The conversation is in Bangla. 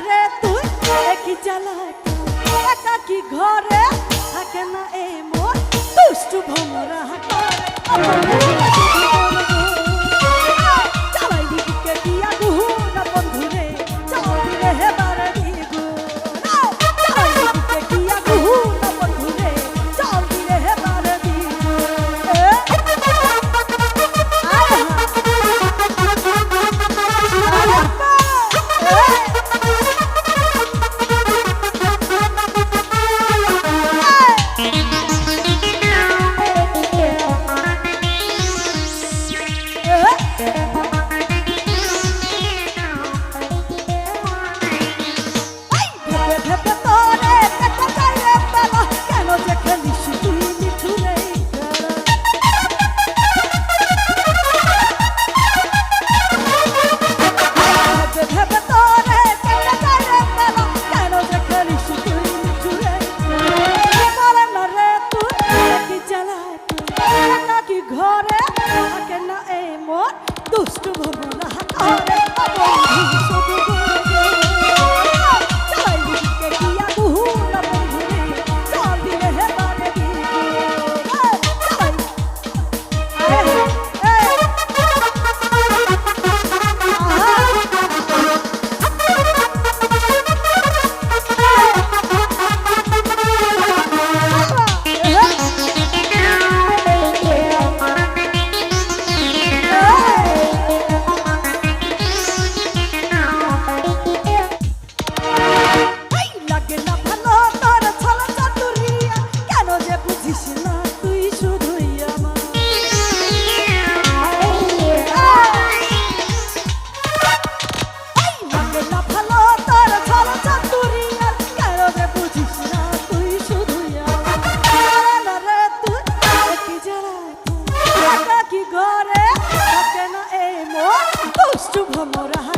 রে তুই? কি জ্বালা একা কি ঘরে থাকে না এ মোর দুষ্টু ভমরা দুষ্ট ভবনা amor, ajá.